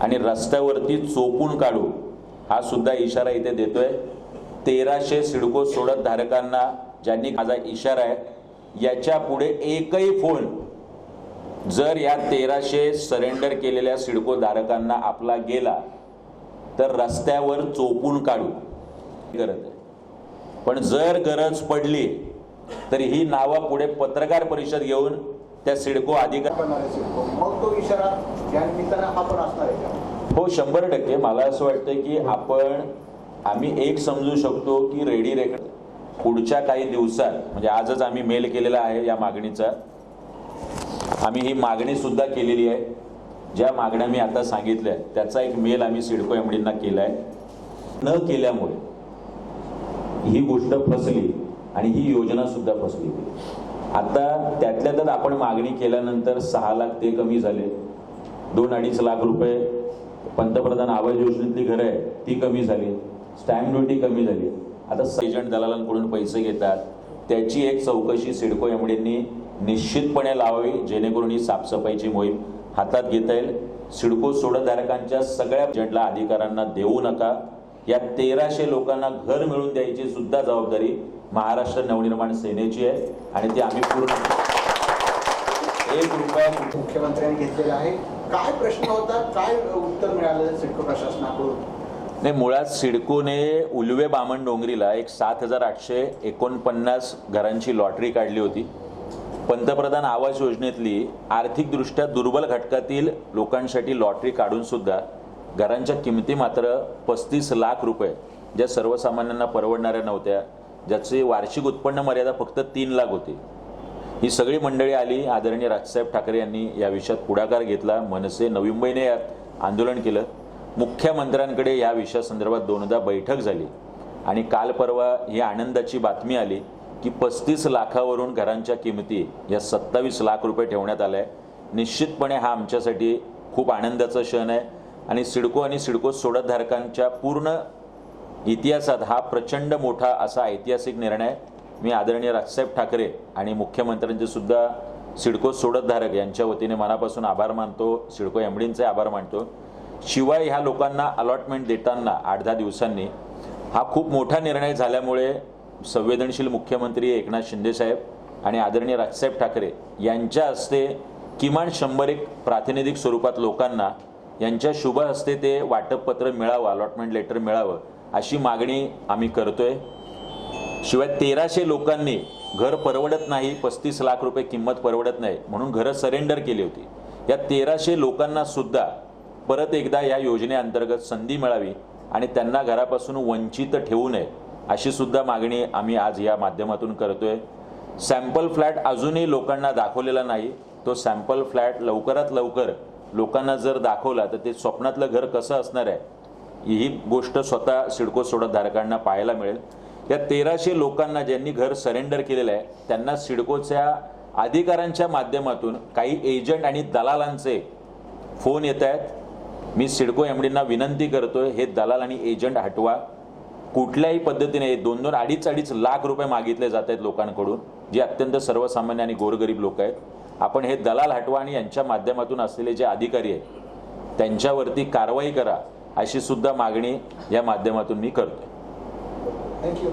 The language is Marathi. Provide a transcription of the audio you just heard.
आणि रस्त्यावरती चोपून काढू. हा सुद्धा इशारा इथे देतोय. तेराशे सिडको सोडत धारकांना ज्यांनी माझा इशारा आहे याच्यापुढे एकही फोन. जर या तेराशे सरेंडर केलेल्या सिडको धारकांना आपला गेला तर रस्त्यावर चोपून काढू. गरज आहे. पण जर गरज पडली तर ही नावं पुढे पत्रकार परिषद घेऊन त्या सिडको अधिकारी मग तो इशारा या निमित्तानं हा पण असणार आहे का? हो शंभर टक्के. मला असं वाटतं की आपण आम्ही एक समजू शकतो की रेडी रेकॉर्ड पुढच्या काही दिवसात म्हणजे आजच आम्ही मेल केलेला आहे या मागणीचा. आम्ही ही मागणी सुद्धा केलेली आहे. ज्या मागण्या मी आता सांगितल्या त्याचा एक मेल आम्ही सिडको एमडींना केला आहे न केल्यामुळे ही गोष्ट फसली आणि ही योजना सुद्धा फसली. आता त्यातल्या त्यात आपण मागणी केल्यानंतर सहा लाख ते कमी झाले. दोन अडीच लाख रुपये. पंतप्रधान आवास योजनेतली घरं आहे ती कमी झाली. स्टॅम्प ड्युटी कमी झाली. आता एजंट दलालांकडून पैसे घेतात. त्याची एक चौकशी सिडको एमडींनी निश्चितपणे लावावी जेणेकरून ही साफसफाईची मोहीम हातात घेता येईल. सिडको सोडतधारकांच्या सगळ्या एजंटला अधिकाऱ्यांना देऊ नका. या तेराशे लोकांना घर मिळवून द्यायची सुद्धा जबाबदारी महाराष्ट्र नवनिर्माण सेनेची आहे आणि ती आम्ही पूर्ण एक रुपया मुख्यमंत्र्यांनी घेतलेला आहे. काय प्रश्न होता? काय उत्तर मिळालं सिडको प्रशासनाकडून? नाही मुळात सिडकोने उलवे बामण डोंगरीला एक सात हजार आठशे एकोणपन्नास घरांची लॉटरी काढली होती. पंतप्रधान आवास योजनेतली आर्थिकदृष्ट्या दुर्बल घटकातील लोकांसाठी लॉटरी काढून सुद्धा घरांच्या किमती मात्र पस्तीस लाख रुपये ज्या सर्वसामान्यांना परवडणाऱ्या नव्हत्या ज्याचे वार्षिक उत्पन्न मर्यादा फक्त तीन लाख होती. ही सगळी मंडळी आली आदरणीय राजसाहेब ठाकरे यांनी या विषयात पुढाकार घेतला मनसे नवी मुंबईने यात आंदोलन केलं. मुख्यमंत्र्यांकडे या विषयासंदर्भात दोनदा बैठक झाली. आणि काल परवा ही आनंदाची बातमी आली की पस्तीस लाखावरून घरांच्या किमती या सत्तावीस लाख रुपये ठेवण्यात आल्या. आहे निश्चितपणे हा आमच्यासाठी खूप आनंदाचा क्षण आहे. आणि सिडको आणि सिडको सोडतधारकांच्या पूर्ण इतिहासात हा प्रचंड मोठा असा ऐतिहासिक निर्णय मी आदरणीय राजसाहेब ठाकरे आणि मुख्यमंत्र्यांचे सुद्धा सिडको सोडतधारक यांच्या वतीने मनापासून आभार मानतो सिडको एमडींचे आभार मानतो. शिवाय ह्या लोकांना अलॉटमेंट देताना आठ दहा दिवसांनी हा खूप मोठा निर्णय झाल्यामुळे संवेदनशील मुख्यमंत्री एकनाथ शिंदेसाहेब आणि आदरणीय राजसाहेब ठाकरे यांच्या हस्ते किमान शंभर एक प्रातिनिधिक स्वरूपात लोकांना यांच्या शुभ हस्ते ते वाटपपत्र मिळावं अलॉटमेंट लेटर मिळावं अशी मागणी आम्ही करतोय. शिवाय तेराशे लोकांनी घर परवडत नाही पस्तीस लाख रुपये किंमत परवडत नाही म्हणून घरं सरेंडर केली होती. या तेराशे लोकांना सुद्धा परत एकदा या योजनेअंतर्गत संधी मिळावी आणि त्यांना घरापासून वंचित ठेवू नये अशी सुद्धा मागणी आम्ही आज या माध्यमातून करतोय. सॅम्पल फ्लॅट अजूनही लोकांना दाखवलेला नाही तो सॅम्पल फ्लॅट लवकरात लवकर लोकांना जर दाखवला तर ते स्वप्नातलं घर कसं असणार आहे ही गोष्ट स्वतः सिडको सोडतधारकांना पाहायला मिळेल. या तेराशे लोकांना ज्यांनी घर सरेंडर केलेलं आहे त्यांना सिडकोच्या अधिकाऱ्यांच्या माध्यमातून काही एजंट आणि दलालांचे फोन येत आहेत. मी सिडको एमडींना विनंती करतोय हे दलाल आणि एजंट हटवा. कुठल्याही पद्धतीने दोन दोन अडीच अडीच लाख रुपये मागितले जात आहेत लोकांकडून जे अत्यंत सर्वसामान्य आणि गोरगरीब लोक आहेत. आपण हे दलाल हटवा आणि यांच्या माध्यमातून असलेले जे अधिकारी आहेत त्यांच्यावरती कारवाई करा अशी सुद्धा मागणी या माध्यमातून मी करतो थँक्यू